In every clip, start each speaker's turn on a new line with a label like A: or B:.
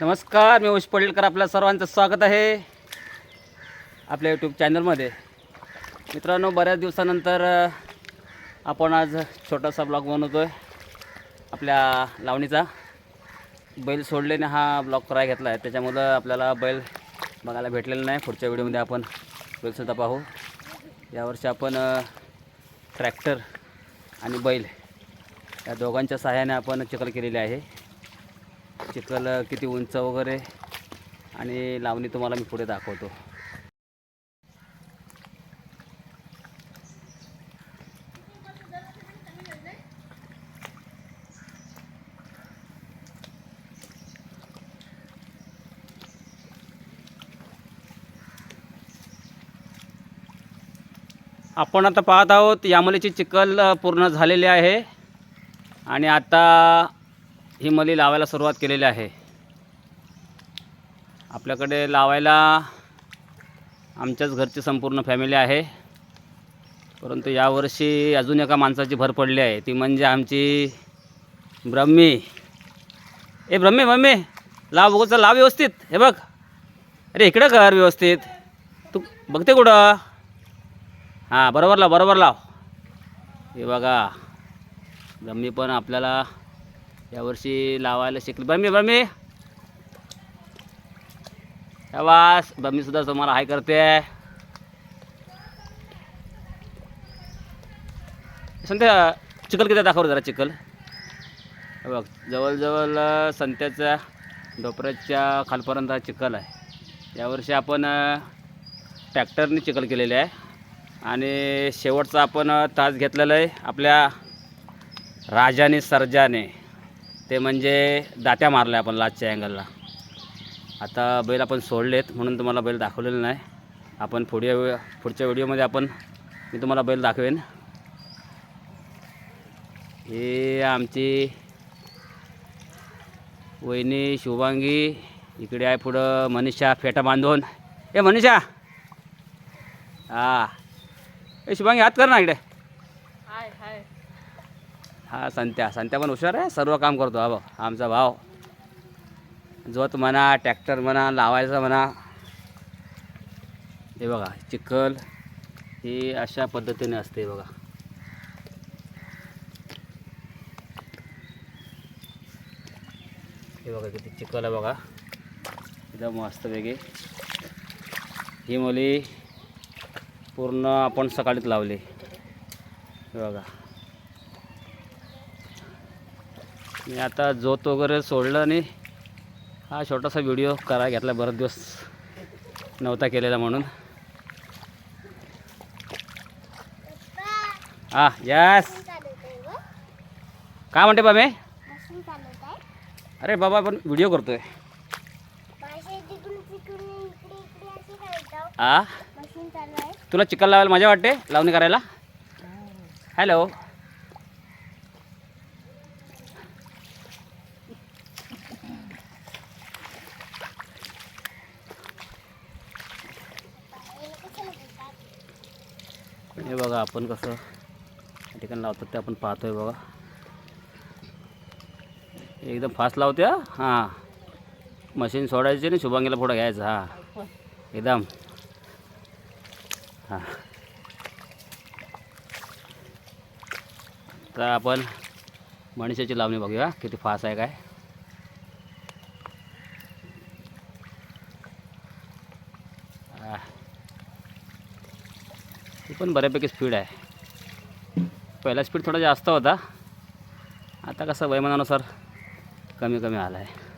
A: नमस्कार मी उश पडळकर आपल्या सर्वांचं स्वागत आहे आपल्या यूट्यूब चॅनलमध्ये मित्रांनो बऱ्याच दिवसानंतर आपण आज छोटासा ब्लॉग बनवतो आहे आपल्या लावणीचा. बैल सोडलेने हा ब्लॉग करायला घेतला आहे. त्याच्यामुळं आपल्याला बैल बघायला भेटलेलं नाही. पुढच्या व्हिडिओमध्ये आपण बैलसुद्धा पाहू. यावर्षी आपण ट्रॅक्टर आणि बैल या दोघांच्या सहाय्याने आपण चिखल केलेली आहे. चिखल किती उंच वगैरे आणि लावणी तुम्हाला मी पुढे दाखवतो. आपण आता पाहत आहोत यामलीची चिखल पूर्ण झालेली आहे. आणि आता ही मली लावायला सुरुवात केलेली आहे. आपल्याकडे लावायला आमच्याच घरची संपूर्ण फॅमिली आहे. परंतु यावर्षी अजून एका माणसाची भर पडली आहे. ती म्हणजे आमची ब्रह्मी. ए ब्रह्मी मम्मी लाव बघू लाव व्यवस्थित. हे बघ. अरे इकडं कर व्यवस्थित. तू बघते कुठं? हां बरोबर लाव बरोबर लाव. हे बघा. ब्रह्मी पण आपल्याला यावर्षी लावायला शिकली. बमी बमी वास. ब्रह्मीसुद्धा तुम्हाला हाय करते. संध्या चिखल किती दाखवलं जरा चिखल. बघ जवळजवळ अं, संत्याच्या डोपऱ्याच्या खालपर्यंत हा चिखल आहे. यावर्षी आपण ट्रॅक्टरने चिखल केलेले आहे. आणि शेवटचा आपण तास घेतलेला आहे आपल्या राजाने सर्जाने. ते म्हणजे दात्या मारल्या आपण लास्टच्या अँगलला. आता बैल आपण सोडलेत म्हणून तुम्हाला बैल दाखवलेलं नाही. आपण पुढे पुढच्या व्हिडिओमध्ये आपण मी तुम्हाला बैल दाखवेन. हे आमची वहिनी शुभांगी इकडे आहे पुढं मनीषा फेटा बांधून. ए मनीषा! हा. ए शुभांगी हात कर ना इकडे.
B: हाय हाय.
A: हा संत्या संत्या पण हुशार आहे सर्व काम करतो हा भाऊ आमचा भाव जोत म्हणा ट्रॅक्टर म्हणा लावायचा म्हणा. हे बघा चिखल ही अशा पद्धतीने असते बघा. हे बघा किती चिखल आहे बघा. एकदम मस्त वेगळी ही मुली पूर्ण आपण सकाळीच लावली. हे बघा. मी आता जोत वगैरे सोडलं आणि हा छोटासा व्हिडिओ करा घेतला बरेच दिवस. नव्हता केलेला म्हणून. हा यस काय म्हणते बाबे? अरे बाबा आपण व्हिडिओ करतोय.
B: आहे.
A: तुला चिकन लावायला मजा वाटते लावणी करायला? हॅलो हे बघा आपण कसं या ठिकाणी लावतात ते आपण पाहतोय बघा. एकदम फास्ट लावते हां? मशीन सोडायची आणि शुभांगीला पुढं घ्यायचं हां. एकदम. हां. तर आपण मनुष्याची लावणी बघूया किती फास्ट आहे काय. ही पण बऱ्यापैकी स्पीड आहे. पहिला स्पीड थोडा जास्त होता. आता कसं वयमानानुसार कमी कमी आला आहे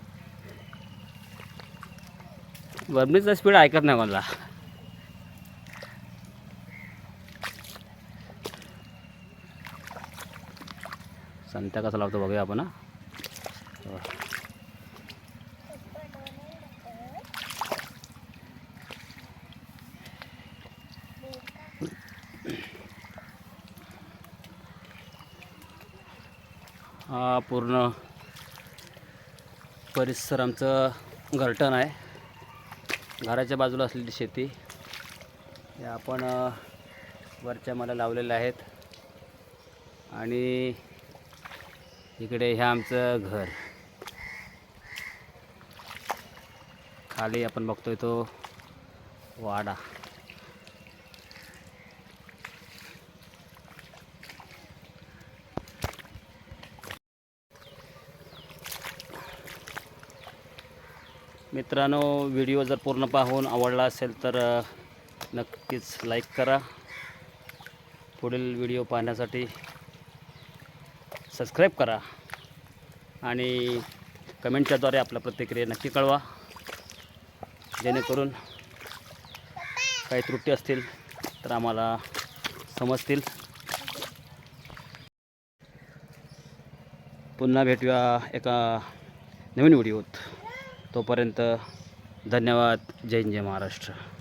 A: वर्मीचा स्पीड ऐकत नाही मला. संत्या कसा लावतो बघूया आपण हां. हा पूर्ण परिसर आमचं घरटण आहे. घराच्या बाजूला असलेली शेती. हे आपण वरच्या मला लावलेल्या आहेत. आणि इकडे हे आमचं घर. खाली आपण बघतोय तो वाडा. मित्रांनो व्हिडिओ जर पूर्ण पाहून आवडला असेल तर नक्कीच लाईक करा. पुढील व्हिडिओ पाहण्यासाठी सबस्क्राईब करा. आणि कमेंटच्याद्वारे आपल्या प्रतिक्रिया नक्की कळवा. जेणेकरून काही त्रुटी असतील तर आम्हाला समजतील. पुन्हा भेटूया एका नवीन व्हिडिओत. तोपर्यंत धन्यवाद. जय हिंद जय महाराष्ट्र.